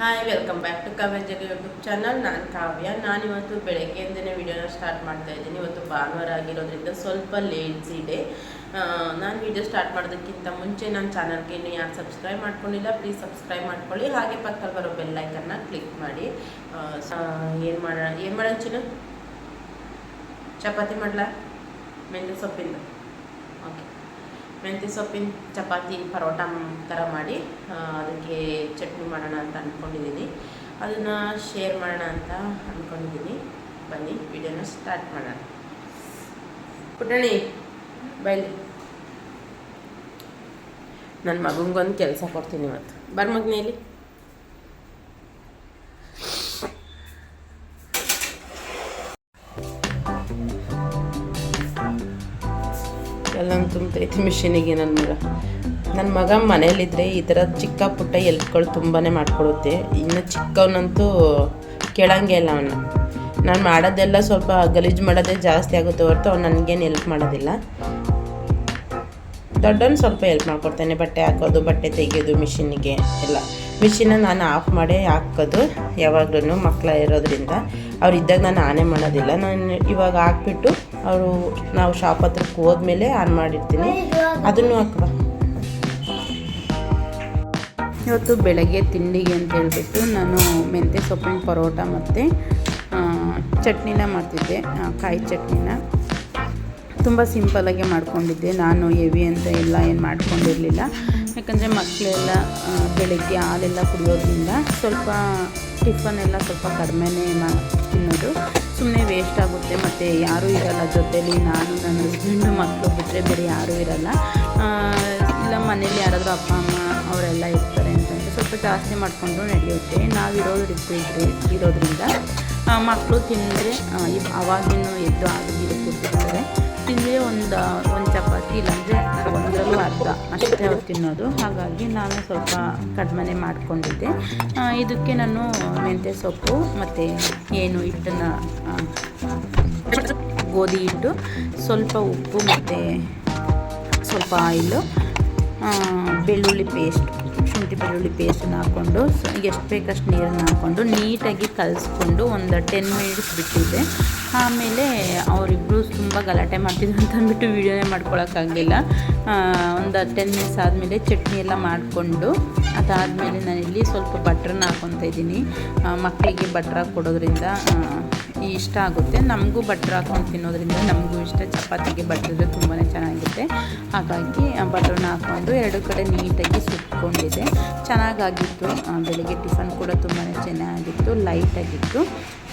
Hi welcome back to Kavya Jaga YouTube channel ನಾನು ಕಾವ್ಯ. ನಾನಿವತ್ತು ಬೆಳಗ್ಗೆಯಿಂದನೇ ವಿಡಿಯೋನ ಸ್ಟಾರ್ಟ್ ಮಾಡ್ತಾ ಇದ್ದೀನಿ. ಇವತ್ತು ಭಾನುವಾರ ಆಗಿರೋದ್ರಿಂದ ಸ್ವಲ್ಪ ಲೇಟ್ಸ್ ಇದೆ ನಾನು ವಿಡಿಯೋ ಸ್ಟಾರ್ಟ್ ಮಾಡೋದಕ್ಕಿಂತ ಮುಂಚೆ ನನ್ನ ಚಾನಲ್ಗೆ ಇನ್ನು ಯಾರು ಸಬ್ಸ್ಕ್ರೈಬ್ ಮಾಡ್ಕೊಂಡಿಲ್ಲ ಪ್ಲೀಸ್ ಸಬ್ಸ್ಕ್ರೈಬ್ ಮಾಡ್ಕೊಳ್ಳಿ. ಹಾಗೆ ಪಕ್ಕದಲ್ಲಿ ಬರೋ ಬೆಲ್ಲೈಕನ್ನ ಕ್ಲಿಕ್ ಮಾಡಿ. ಏನು ಮಾಡೋಣ ಏನು ಮಾಡೋಣ ಚಿನ್ನ ಚಪಾತಿ ಮಾಡಲಾ? ಮೆಂತ್ಯ ಸೊಪ್ಪಿಂದ. ಓಕೆ ಮೆಂತ್ಯ ಸೊಪ್ಪಿನ ಚಪಾತಿ ಪರೋಟ ಥರ ಮಾಡಿ ಅದಕ್ಕೆ ಚಟ್ನಿ ಮಾಡೋಣ ಅಂತ ಅಂದ್ಕೊಂಡಿದ್ದೀನಿ ಅದನ್ನು ಶೇರ್ ಮಾಡೋಣ ಅಂತ ಅಂದ್ಕೊಂಡಿದ್ದೀನಿ ಬನ್ನಿ, ವಿಡಿಯೋನ ಸ್ಟಾರ್ಟ್ ಮಾಡೋಣ. ಪುಟಣಿ ಬೈಲಿ. ನನ್ನ ಮಗನಿಗೊಂದು ಕೆಲಸ ಕೊಡ್ತೀನಿ ಇವತ್ತು. ಬರ್ ಮಗನೇಲಿ ತುಂಬತೈತಿ ಮಿಷಿನಿಗೆ ನನ್ನ ಮಗ. ನನ್ನ ಮಗ ಮನೇಲಿದ್ದರೆ ಈ ಥರ ಚಿಕ್ಕ ಪುಟ್ಟ ಎಲ್ಪ್ಗಳು ತುಂಬಾ ಮಾಡಿಕೊಡುತ್ತೆ. ಇನ್ನು ಚಿಕ್ಕವನಂತೂ ಕೇಳಂಗೆ ಇಲ್ಲ ಅವನು. ನಾನು ಮಾಡೋದೆಲ್ಲ ಸ್ವಲ್ಪ ಗಲೀಜು ಮಾಡೋದೇ ಜಾಸ್ತಿ ಆಗುತ್ತೆ ಹೊರತು ಅವ್ನು ನನಗೇನು ಎಲ್ಪ್ ಮಾಡೋದಿಲ್ಲ. ದೊಡ್ಡವನು ಸ್ವಲ್ಪ ಹೆಲ್ಪ್ ಮಾಡ್ಕೊಡ್ತಾನೆ, ಬಟ್ಟೆ ಹಾಕೋದು, ಬಟ್ಟೆ ತೆಗೆಯೋದು ಮಿಷಿನಿಗೆ ಎಲ್ಲ. ಮಿಷಿನ ನಾನು ಆಫ್ ಮಾಡಿ ಹಾಕೋದು ಯಾವಾಗ್ಲೂ ಮಕ್ಕಳ ಇರೋದ್ರಿಂದ. ಅವ್ರು ಇದ್ದಾಗ ನಾನು ಆನೇ ಮಾಡೋದಿಲ್ಲ. ನಾನು ಇವಾಗ ಹಾಕ್ಬಿಟ್ಟು ಅವರು ನಾವು ಶಾಪ್ ಹತ್ರಕ್ಕೆ ಹೋದ್ಮೇಲೆ ಆನ್ ಮಾಡಿರ್ತೀನಿ. ಅದನ್ನು ಹಾಕುವ. ಇವತ್ತು ಬೆಳಗ್ಗೆ ತಿಂಡಿಗೆ ಅಂತ ಹೇಳಿಬಿಟ್ಟು ನಾನು ಮೆಂತ್ಯ ಸೊಪ್ಪಿನ ಪರೋಟ ಮತ್ತು ಚಟ್ನಿನ ಮಾಡ್ತಿದ್ದೆ. ಕಾಯಿ ಚಟ್ನಿನ. ತುಂಬ ಸಿಂಪಲಾಗೆ ಮಾಡ್ಕೊಂಡಿದ್ದೆ. ನಾನು ಹೆವಿ ಅಂತ ಎಲ್ಲ ಏನು ಮಾಡ್ಕೊಂಡಿರಲಿಲ್ಲ. ಯಾಕಂದರೆ ಮಕ್ಕಳೆಲ್ಲ ಬೆಳಗ್ಗೆ ಹಾಲೆಲ್ಲ ಕುಡಿಯೋದ್ರಿಂದ ಸ್ವಲ್ಪ ಟಿಫನ್ ಎಲ್ಲ ಸ್ವಲ್ಪ ಕಡಿಮೆನೇ ಮಾ, ತಿನ್ನೋದು. ಸುಮ್ಮನೆ ವೇಸ್ಟ್ ಆಗುತ್ತೆ ಮತ್ತು ಯಾರೂ ಇರಲ್ಲ ಜೊತೇಲಿ ನಾನು, ನನ್ನ ಹಸ್ಬೆಂಡು ಮಕ್ಕಳು ಬಿಟ್ಟರೆ ಬೇರೆ ಯಾರೂ ಇರಲ್ಲ. ಇಲ್ಲ ಮನೇಲಿ ಯಾರಾದರೂ ಅಪ್ಪ, ಅಮ್ಮ ಅವರೆಲ್ಲ ಇರ್ತಾರೆ ಅಂತಂದರೆ ಸ್ವಲ್ಪ ಜಾಸ್ತಿ ಮಾಡಿಕೊಂಡು ನಡೆಯುತ್ತೆ. ನಾವು ಇರೋದು ಇದ್ರೆ ಇರೋದ್ರಿಂದ ಮಕ್ಕಳು ತಿಂದರೆ ಅವಾಗಿನೂ ಎದ್ದು ಆಗಿದ್ದು ಕೊಟ್ಟಿರ್ತಾರೆ ತಿಂದರೆ ಒಂದು ಒಂದು ಚಪಾತಿ ಇಲ್ಲಾಂದರೆ ಒಂದರಲ್ಲೂ ಅರ್ಧ ಅಷ್ಟೇ ಅವ್ರು ತಿನ್ನೋದು. ಹಾಗಾಗಿ ನಾನು ಸ್ವಲ್ಪ ಕಡಿಮೆ ಮಾಡಿಕೊಂಡಿದ್ದೆ. ಇದಕ್ಕೆ ನಾನು ಮೆಂತ್ಯ ಸೊಪ್ಪು ಮತ್ತು ಏನು ಹಿಟ್ಟನ್ನು ಗೋಧಿ ಹಿಟ್ಟು, ಸ್ವಲ್ಪ ಉಪ್ಪು ಮತ್ತು ಸ್ವಲ್ಪ ಆಯಿಲು ಬೆಳ್ಳುಳ್ಳಿ ಪೇಸ್ಟ್. ಶುಂಠಿ ಬೆಳ್ಳುಳ್ಳಿ ಪೇಸ್ಟನ್ನು ಹಾಕ್ಕೊಂಡು ಎಷ್ಟು ಬೇಕಷ್ಟು ನೀರನ್ನು ಹಾಕ್ಕೊಂಡು ನೀಟಾಗಿ ಕಲಿಸ್ಕೊಂಡು ಒಂದು ಟೆನ್ ಮಿನಿಟ್ಸ್ ಬಿಟ್ಟಿದ್ದೆ ಆಮೇಲೆ ಅವರಿಬ್ಬರು ತುಂಬ ಗಲಾಟೆ ಮಾಡ್ತಿದ್ರು ಅಂತ ಅಂದ್ಬಿಟ್ಟು ವೀಡಿಯೋನೇ ಮಾಡ್ಕೊಳಕ್ಕಾಗಲಿಲ್ಲ ಒಂದು ಟೆನ್ ಮಿನಿಟ್ಸ್ ಆದಮೇಲೆ ಚಟ್ನಿ ಎಲ್ಲ ಮಾಡಿಕೊಂಡು ಅದಾದಮೇಲೆ ನಾನಿಲ್ಲಿ ಸ್ವಲ್ಪ ಬಟ್ರನ್ನ ಹಾಕ್ಕೊತಾ ಇದ್ದೀನಿ. ಮಕ್ಕಳಿಗೆ ಬಟ್ರ ಕೊಡೋದ್ರಿಂದ ಇಷ್ಟ ಆಗುತ್ತೆ. ನಮಗೂ ಬಟ್ರ್ ಹಾಕೊಂಡು ತಿನ್ನೋದ್ರಿಂದ ನಮಗೂ ಇಷ್ಟ. ಚಪಾತಿಗೆ ಬಟ್ರಿದ್ರೆ ತುಂಬಾ ಚೆನ್ನಾಗಿರುತ್ತೆ. ಹಾಗಾಗಿ ಬಟ್ರನ್ನ ಹಾಕ್ಕೊಂಡು ಎರಡು ಕಡೆ ನೀಟಾಗಿ ಸುಟ್ಕೊಂಡಿದೆ ಚೆನ್ನಾಗಾಗಿತ್ತು. ಬೆಳಗ್ಗೆ ಟಿಫನ್ ಕೂಡ ತುಂಬಾ ಚೆನ್ನಾಗಿತ್ತು. ಲೈಟಾಗಿತ್ತು.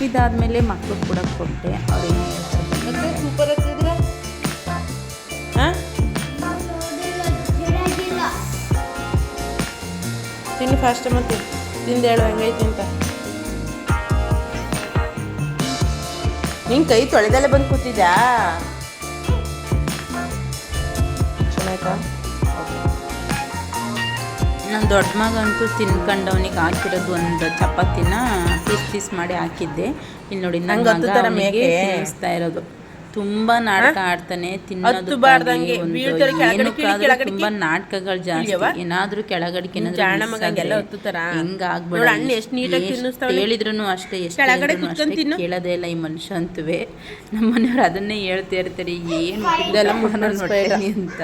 ಇದಾದಮೇಲೆ ಮಕ್ಕಳು ಕೂಡ ಕೊಟ್ಟೆ. ಅವ್ರೇನು ಹಾಂ? ತಿಂಡಿ ಫಾಸ್ಟ್ ಮತ್ತೆ. ತಿಂದು ಹೆಂಗೈತೆ ಅಂತ. ನಿನ್ ಕೈ ತೊಳೆದಲ್ಲೇ ಬಂದು ಕೂತಿದ್ಯಾ? ಚೆನ್ನಾಯ್ತಾ ನನ್ನ ದೊಡ್ಡ ಮಗಂತೂ ತಿನ್ಕೊಂಡು ಅವನಿಗೆ ಹಾಕಿರೋದು ಒಂದು ಚಪಾತಿನ ಪೀಸ್ ಪೀಸ್ ಮಾಡಿ ಹಾಕಿದ್ದೆ. ಇಲ್ಲಿ ನೋಡಿ ನಂಗೆ ತಿನ್ನಿಸ್ತಾ ಇರೋದು. ತುಂಬಾ ನಾಟಕ ಆಡ್ತಾನೆ ತಿನ್ನೋದು ಕೆಳಗಡೆ ತುಂಬಾ ನಾಟಕಗಳು? ಜಾಸ್ತಿ ಏನಾದ್ರೂ ಕೆಳಗಡಿಕೆ ತಿನ್ನಿಸ್ತಾವ್ನೆ. ಹೇಳಿದ್ರು ಅಷ್ಟೇ ಎಷ್ಟು ಕೆಳಗಡೆ. ಕೇಳೋದೇ ಇಲ್ಲ ಈ ಮನುಷ್ಯ ಅಂತುವೆ ನಮ್ಮ ಮನೆಯವ್ರು ಅದನ್ನೇ ಹೇಳ್ತಾ ಇರ್ತಾರೆ ಏನು. ಅಂತ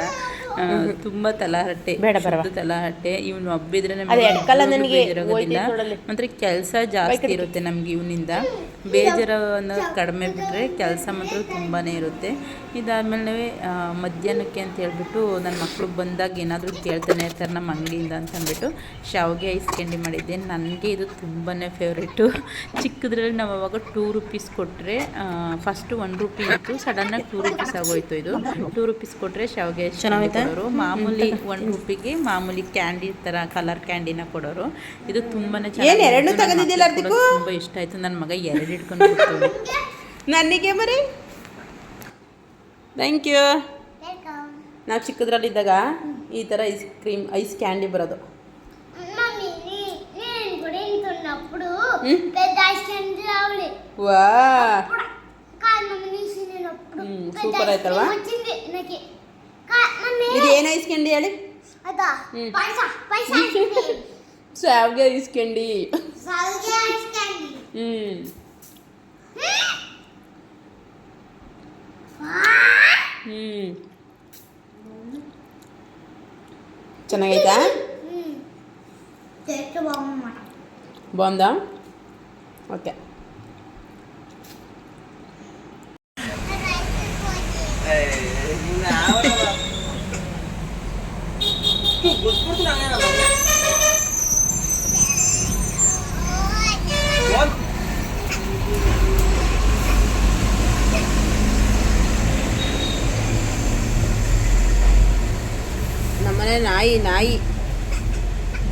ತುಂಬಾ ತಲಾಹಟ್ಟೆ ಬೇಡ ತಲಾಹಟ್ಟೆ ಇವನು ಒಬ್ಬಿದ್ರೆ ನಮಗೆ. ಮಾತ್ರ ಕೆಲಸ ಜಾಸ್ತಿ ಇರುತ್ತೆ ನಮ್ಗೆ ಇವನಿಂದ. ಬೇಜಾರು ಅನ್ನೋದು ಕಡಿಮೆ ಬಿಟ್ಟರೆ ಕೆಲಸ ಮಾತ್ರ ತುಂಬಾನೇ ಇರುತ್ತೆ. ಇದಾದ್ಮೇಲೆ ಮಧ್ಯಾಹ್ನಕ್ಕೆ ಅಂತ ಹೇಳ್ಬಿಟ್ಟು ನನ್ನ ಮಕ್ಕಳು ಬಂದಾಗ ಏನಾದರೂ ಕೇಳ್ತಾನೆ ಇರ್ತಾರೆ ನಮ್ಮ ಅಂಗಡಿಯಿಂದ ಅಂತ ಅಂದ್ಬಿಟ್ಟು ಶಾವಿಗೆ ಐಸ್ ಕ್ಯಾಂಡಿ ಮಾಡಿದ್ದೆ. ನನಗೆ ಇದು ತುಂಬಾ ಫೇವ್ರೇಟು ಚಿಕ್ಕದ್ರಲ್ಲಿ ನಾವು ಅವಾಗ ಟೂ ರುಪೀಸ್ ಕೊಟ್ಟರೆ ಫಸ್ಟ್ ಒನ್ ರುಪಿ ಇತ್ತು. ಸಡನ್ನಾಗಿ ಟೂ ರುಪೀಸ್ ಆಗೋಯ್ತು ಇದು. ಟೂ ರುಪೀಸ್ ಕೊಟ್ಟರೆ ಶಾವಿಗೆ ಐಸ್ ಕ್ಯಾಂಡಿ ಕೊಡೋರು. ಮಾಮೂಲಿ ಒನ್ ರೂಪಿಗೆ ಮಾಮೂಲಿ ಕ್ಯಾಂಡಿ ತರ ಕಲರ್ ಕ್ಯಾಂಡಿನ ಕೊಡೋರು. ಇದು ತುಂಬಾನೇ ಚೆನ್ನಾಗಿ ತುಂಬಾ ಇಷ್ಟ ಆಯ್ತು. ನನ್ನ ಮಗ ಎರಡು ಇಟ್ಕೊಂಡು ನನಗೆ ಮರಿ? ಥ್ಯಾಂಕ್ ಯು ನಾವು ಚಿಕ್ಕದ್ರಲ್ಲಿದ್ದಾಗ ಈ ಥರ ಐಸ್ ಕ್ರೀಮ್ ಐಸ್ ಕ್ಯಾಂಡಿ ಬರೋದು. ಸೂಪರ್ ಆಯ್ತಲ್ವಾ? ಇದು ಏನು ಐಸ್ ಕ್ಯಾಂಡಿ ಹೇಳಿ అదా పైసా పైసా ఐస్ క్రీమ్ ಶಾವಿಗೆ ಐಸ್ ಕ್ಯಾಂಡಿ ಸಾವಿಗೆ ಐಸ್ ಕ್ಯಾಂಡಿ ಹ್ಞೂ ಹ್ಞೂ ಚೆನ್ನಾಗೈತಾ ಹ್ಮ್ ಟೇಸ್ಟ್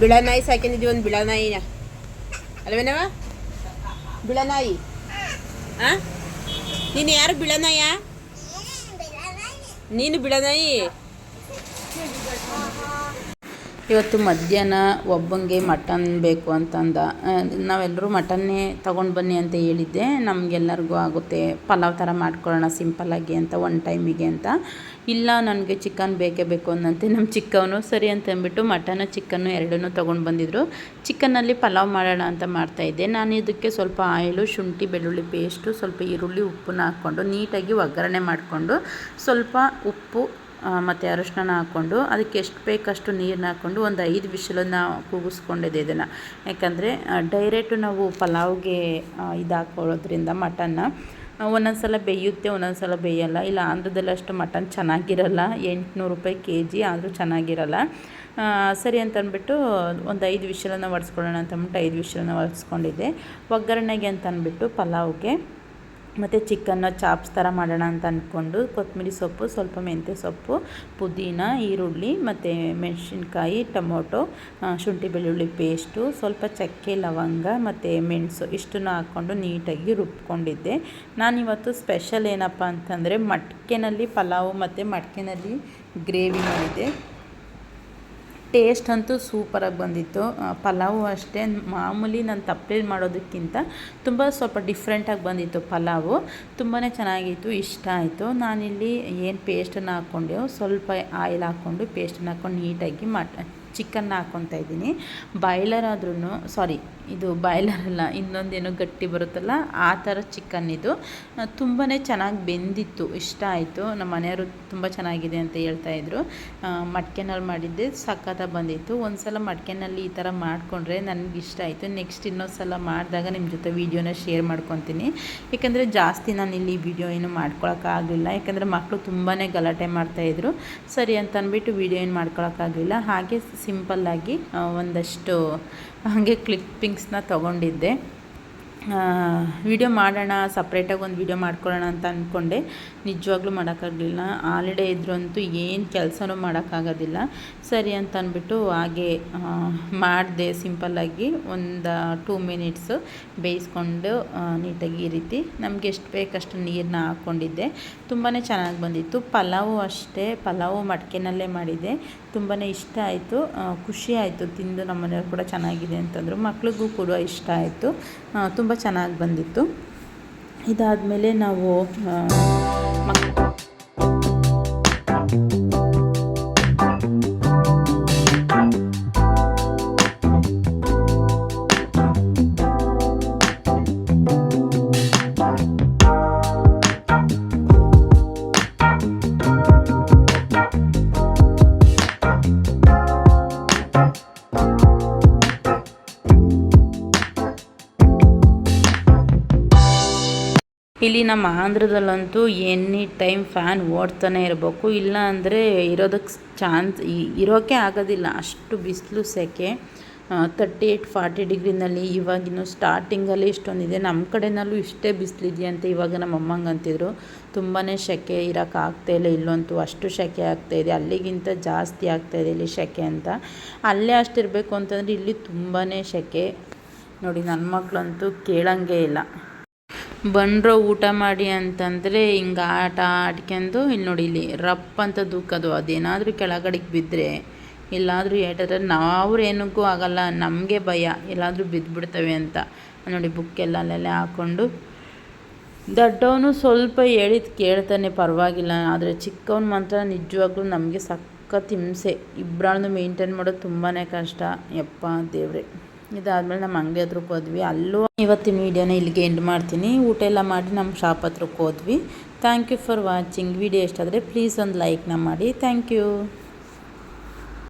ಬಿಳ ನಾಯಿ ಸಾಕಿದ್ವಿ ಒಂದು ಬಿಳ ನಾಯಿನ ಅಲ್ವೇನವ ಬಿಳ ನಾಯಿ ಆ ನೀನು ಯಾರು ಬಿಳ ನಾಯ ನೀನು ಬಿಳ ನಾಯಿ ಇವತ್ತು ಮಧ್ಯಾಹ್ನ ಒಬ್ಬಂಗೆ ಮಟನ್ ಬೇಕು ಅಂತಂದ. ನಾವೆಲ್ಲರೂ ಮಟನ್ನೇ ತೊಗೊಂಡು ಬನ್ನಿ ಅಂತ ಹೇಳಿದ್ದೆ. ನಮಗೆಲ್ಲರಿಗೂ ಆಗುತ್ತೆ ಪಲಾವ್ ಥರ ಮಾಡ್ಕೊಳ್ಳೋಣ ಸಿಂಪಲ್ಲಾಗಿ ಅಂತ ಒನ್ ಟೈಮಿಗೆ ಅಂತ. ಇಲ್ಲ, ನನಗೆ ಚಿಕನ್ ಬೇಕೇ ಬೇಕು ಅಂದಂತೆ ನಮ್ಮ ಚಿಕ್ಕವನು ಸರಿ ಅಂತ ಅಂದ್ಬಿಟ್ಟು ಮಟನ್ ಚಿಕನ್ನು ಎರಡನ್ನೂ ತೊಗೊಂಡು ಬಂದಿದ್ರು. ಚಿಕನ್ನಲ್ಲಿ ಪಲಾವ್ ಮಾಡೋಣ ಅಂತ ಮಾಡ್ತಾಯಿದ್ದೆ ನಾನು ಇದಕ್ಕೆ ಸ್ವಲ್ಪ ಆಯಿಲು, ಶುಂಠಿ, ಬೆಳ್ಳುಳ್ಳಿ ಪೇಸ್ಟು ಸ್ವಲ್ಪ ಈರುಳ್ಳಿ ಉಪ್ಪನ್ನ ಹಾಕ್ಕೊಂಡು ನೀಟಾಗಿ ಒಗ್ಗರಣೆ ಮಾಡಿಕೊಂಡು ಸ್ವಲ್ಪ ಉಪ್ಪು ಮತ್ತು ಅರಶಿನ ಹಾಕ್ಕೊಂಡು ಅದಕ್ಕೆ ಎಷ್ಟು ಬೇಕಷ್ಟು ನೀರನ್ನ ಹಾಕ್ಕೊಂಡು ಒಂದು ಐದು ವಿಶಲನ್ನ ಕೂಗಿಸ್ಕೊಂಡಿದ್ದೆ ಇದನ್ನು. ಯಾಕಂದರೆ ಡೈರೆಕ್ಟು ನಾವು ಪಲಾವ್ಗೆ ಇದು ಹಾಕೊಳ್ಳೋದ್ರಿಂದ ಮಟನ್ನ ಒಂದೊಂದು ಸಲ ಬೇಯುತ್ತೆ ಒಂದೊಂದು ಸಲ ಬೇಯಲ್ಲ. ಇಲ್ಲ, ಆಂಧ್ರದಲ್ಲಿ ಅಷ್ಟು ಮಟನ್ ಚೆನ್ನಾಗಿರಲ್ಲ. ಎಂಟುನೂರು ರೂಪಾಯಿ ಕೆ ಜಿ ಆದರೂ ಚೆನ್ನಾಗಿರಲ್ಲ. ಸರಿ ಅಂತ ಅಂದ್ಬಿಟ್ಟು ಒಂದು ಐದು ವಿಷಲನ್ನು ಒಡಿಸ್ಕೊಳ್ಳೋಣ ಅಂತ ಅಂದ್ಬಿಟ್ಟು ಐದು ವಿಷಲನ್ನು ಒಡಿಸ್ಕೊಂಡಿದ್ದೆ. ಒಗ್ಗರಣೆಗೆ ಅಂತ ಪಲಾವ್ಗೆ ಮತ್ತು ಚಿಕನ್ನ ಚಾಪ್ಸ್ ಥರ ಮಾಡೋಣ ಅಂತ ಅಂದ್ಕೊಂಡು ಕೊತ್ತಂಬರಿ ಸೊಪ್ಪು, ಸ್ವಲ್ಪ ಮೆಂತ್ಯ ಸೊಪ್ಪು, ಪುದೀನ, ಈರುಳ್ಳಿ ಮತ್ತು ಮೆಣಸಿನ್ಕಾಯಿ, ಟೊಮೊಟೊ ಶುಂಠಿ ಬೆಳ್ಳುಳ್ಳಿ ಪೇಸ್ಟು, ಸ್ವಲ್ಪ ಚಕ್ಕೆ, ಲವಂಗ ಮತ್ತು ಮೆಣಸು ಇಷ್ಟನ್ನು ಹಾಕ್ಕೊಂಡು ನೀಟಾಗಿ ರುಬ್ಕೊಂಡಿದ್ದೆ. ನಾನಿವತ್ತು ಸ್ಪೆಷಲ್ ಏನಪ್ಪ ಅಂತಂದರೆ ಮಟ್ಕೆನಲ್ಲಿ ಪಲಾವು ಮತ್ತು ಮಟ್ಕೆನಲ್ಲಿ ಗ್ರೇವಿ ಮಾಡಿದ್ದೆ. ಟೇಸ್ಟ್ ಅಂತೂ ಸೂಪರಾಗಿ ಬಂದಿತ್ತು. ಪಲಾವು ಅಷ್ಟೇ. ಮಾಮೂಲಿ ನಾನು ತಪ್ಪಲೇ ಮಾಡೋದಕ್ಕಿಂತ ತುಂಬ ಸ್ವಲ್ಪ ಡಿಫ್ರೆಂಟಾಗಿ ಬಂದಿತ್ತು ಪಲಾವು. ತುಂಬಾ ಚೆನ್ನಾಗಿತ್ತು, ಇಷ್ಟ ಆಯಿತು. ನಾನಿಲ್ಲಿ ಏನು ಪೇಸ್ಟನ್ನು ಹಾಕ್ಕೊಂಡೆವು ಸ್ವಲ್ಪ ಆಯಿಲ್ ಹಾಕ್ಕೊಂಡು ಪೇಸ್ಟನ್ನು ಹಾಕ್ಕೊಂಡು ನೀಟಾಗಿ ಮಟ ಚಿಕನ್ನ ಹಾಕ್ಕೊತಾ ಇದ್ದೀನಿ. ಬಾಯ್ಲರ್ ಆದ್ರೂ ಸಾರಿ ಇದು ಬಾಯ್ಲರ್ ಅಲ್ಲ ಇನ್ನೊಂದೇನೋ ಗಟ್ಟಿ ಬರುತ್ತಲ್ಲ, ಆ ಥರ ಚಿಕನ್ ಇದು. ತುಂಬಾ ಚೆನ್ನಾಗಿ ಬೆಂದಿತ್ತು, ಇಷ್ಟ ಆಯಿತು. ನಮ್ಮ ಮನೆಯವರು ತುಂಬ ಚೆನ್ನಾಗಿದೆ ಅಂತ ಹೇಳ್ತಾಯಿದ್ರು ಮಟ್ಕೆನಲ್ಲಿ ಮಾಡಿದ್ದೆ, ಸಖತ್ತಾಗಿ ಬಂದಿತ್ತು. ಒಂದು ಸಲ ಮಟ್ಕೆನಲ್ಲಿ ಈ ಥರ ಮಾಡಿಕೊಂಡ್ರೆ ನನಗೆ ಇಷ್ಟ ಆಯಿತು. ನೆಕ್ಸ್ಟ್ ಇನ್ನೊಂದು ಸಲ ಮಾಡಿದಾಗ ನಿಮ್ಮ ಜೊತೆ ವೀಡಿಯೋನ ಶೇರ್ ಮಾಡ್ಕೊತೀನಿ. ಯಾಕಂದರೆ ಜಾಸ್ತಿ ನಾನು ಇಲ್ಲಿ ವೀಡಿಯೋ ಏನು ಮಾಡ್ಕೊಳಕ್ಕಾಗಲಿಲ್ಲ ಯಾಕಂದರೆ ಮಕ್ಕಳು ತುಂಬಾ ಗಲಾಟೆ ಮಾಡ್ತಾಯಿದ್ರು ಸರಿ ಅಂತ ಅಂದ್ಬಿಟ್ಟು ವೀಡಿಯೋ ಏನು ಮಾಡ್ಕೊಳಕ್ಕಾಗಲಿಲ್ಲ ಹಾಗೆ ಸಿಂಪಲ್ಲಾಗಿ ಒಂದಷ್ಟು ಹಾಗೆ ಕ್ಲಿಪ್ಪಿಂಗ್ಸ್ನ ತೊಗೊಂಡಿದ್ದೆ. ವಿಡಿಯೋ ಮಾಡೋಣ ಸಪ್ರೇಟಾಗಿ ಒಂದು ವಿಡಿಯೋ ಮಾಡ್ಕೊಳ್ಳೋಣ ಅಂತ ಅಂದ್ಕೊಂಡೆ ನಿಜವಾಗ್ಲೂ ಮಾಡೋಕ್ಕಾಗಲಿಲ್ಲ. ಹಾಲಿಡೇ ಇದ್ರೂ ಅಂತೂ ಏನು ಕೆಲಸನೂ ಮಾಡೋಕ್ಕಾಗೋದಿಲ್ಲ. ಸರಿ ಅಂತ ಅಂದ್ಬಿಟ್ಟು ಹಾಗೆ ಮಾಡಿದೆ ಸಿಂಪಲ್ಲಾಗಿ ಒಂದು ಟೂ ಮಿನಿಟ್ಸು ಬೇಯಿಸ್ಕೊಂಡು ನೀಟಾಗಿ ಈ ರೀತಿ. ನಮಗೆ ಎಷ್ಟು ಬೇಕಷ್ಟು ನೀರನ್ನ ಹಾಕ್ಕೊಂಡಿದ್ದೆ ತುಂಬಾ ಚೆನ್ನಾಗಿ ಬಂದಿತ್ತು. ಪಲಾವು ಅಷ್ಟೇ. ಪಲಾವು ಮಡಿಕೆನಲ್ಲೇ ಮಾಡಿದ್ದೆ. ತುಂಬಾ ಇಷ್ಟ ಆಯಿತು. ಖುಷಿ ಆಯಿತು ತಿಂದು ನಮ್ಮ ಮನೆಯವ್ರು ಕೂಡ ಚೆನ್ನಾಗಿದೆ ಅಂತಂದರು. ಮಕ್ಳಿಗೂ ಕೂಡ ಇಷ್ಟ ಆಯಿತು. ತುಂಬ ಚೆನ್ನಾಗಿ ಬಂದಿತ್ತು. ಇದಾದಮೇಲೆ ನಾವು ಇಲ್ಲಿ ನಮ್ಮ ಆಂಧ್ರದಲ್ಲಂತೂ ಎನಿ ಟೈಮ್ ಫ್ಯಾನ್ ಓಡ್ತಾನೆ ಇರಬೇಕು. ಇಲ್ಲ ಅಂದರೆ ಇರೋದಕ್ಕೆ ಚಾನ್ಸ್ ಇರೋಕ್ಕೆ ಆಗೋದಿಲ್ಲ. ಅಷ್ಟು ಬಿಸಿಲು ಸೆಕೆ. ತರ್ಟಿ ಏಯ್ಟ್ ಫಾರ್ಟಿ ಡಿಗ್ರಿನಲ್ಲಿ ಇವಾಗಿನ್ನು ಸ್ಟಾರ್ಟಿಂಗಲ್ಲಿ ಇಷ್ಟೊಂದಿದೆ. ನಮ್ಮ ಕಡೆನಲ್ಲೂ ಇಷ್ಟೇ ಬಿಸಿಲಿದೆಯಂತೆ ಇವಾಗ ನಮ್ಮ ಅಮ್ಮಂಗೆ ಅಂತಿದ್ರು. ತುಂಬಾ ಸೆಕೆ ಇರೋಕ್ಕಾಗ್ತಾ ಇಲ್ಲ ಇಲ್ಲಂತೂ. ಅಷ್ಟು ಸೆಕೆ ಆಗ್ತಾಯಿದೆ ಅಲ್ಲಿಗಿಂತ ಜಾಸ್ತಿ ಆಗ್ತಾಯಿದೆ ಇಲ್ಲಿ ಸೆಕೆ ಅಂತ. ಅಲ್ಲೇ ಅಷ್ಟಿರಬೇಕು ಅಂತಂದರೆ ಇಲ್ಲಿ ತುಂಬಾ ಸೆಕೆ. ನೋಡಿ ನನ್ನ ಮಕ್ಕಳಂತೂ ಕೇಳಂಗೆ ಇಲ್ಲ. ಬಂದರು ಊಟ ಮಾಡಿ ಅಂತಂದರೆ ಹಿಂಗೆ ಆಟ ಆಡ್ಕೊಂಡು ಇಲ್ಲಿ ನೋಡಿ ಇಲ್ಲಿ ರಪ್ ಅಂತ ದೂಕೋದು ಅದೇನಾದರೂ ಕೆಳಗಡೆಗೆ ಬಿದ್ದರೆ ಎಲ್ಲಾದರೂ ಏಟಾದ್ರೆ ನಾವು ಏನಕ್ಕೂ ಆಗಲ್ಲ, ನಮಗೆ ಭಯ, ಎಲ್ಲಾದರೂ ಬಿದ್ದುಬಿಡ್ತವೆ ಅಂತ. ನೋಡಿ ಬುಕ್ಕೆಲ್ಲ ಅಲ್ಲೆಲ್ಲ ಹಾಕ್ಕೊಂಡು ದೊಡ್ಡವನು ಸ್ವಲ್ಪ ಹೇಳಿದ್ದು ಕೇಳ್ತಾನೆ, ಪರವಾಗಿಲ್ಲ. ಆದರೆ ಚಿಕ್ಕವನು ಮಾತ್ರ ನಿಜವಾಗ್ಲೂ ನಮಗೆ ಸಖತ್ ಹಿಂಸೆ. ಇಬ್ಬರನ್ನು ಮೇಂಟೈನ್ ಮಾಡೋದು ತುಂಬಾ ಕಷ್ಟ. ಯಪ್ಪ ದೇವ್ರೆ. ಇದಾದ್ಮೇಲೆ ನಮ್ಮ ಅಂಗಡಿ ಹತ್ರಕ್ಕೆ ಹೋದ್ವಿ. ಅಲ್ಲೂ ಇವತ್ತಿನ ವೀಡಿಯೋನ ಇಲ್ಲಿಗೆ ಎಂಡ್ ಮಾಡ್ತೀನಿ. ಊಟ ಎಲ್ಲ ಮಾಡಿ ನಮ್ಮ ಶಾಪ್ ಹತ್ರಕ್ಕೆ ಹೋದ್ವಿ. Thank you for watching video ಇಷ್ಟ ಆದರೆ ಪ್ಲೀಸ್ ಒಂದು ಲೈಕ್ನ ಮಾಡಿ. Thank you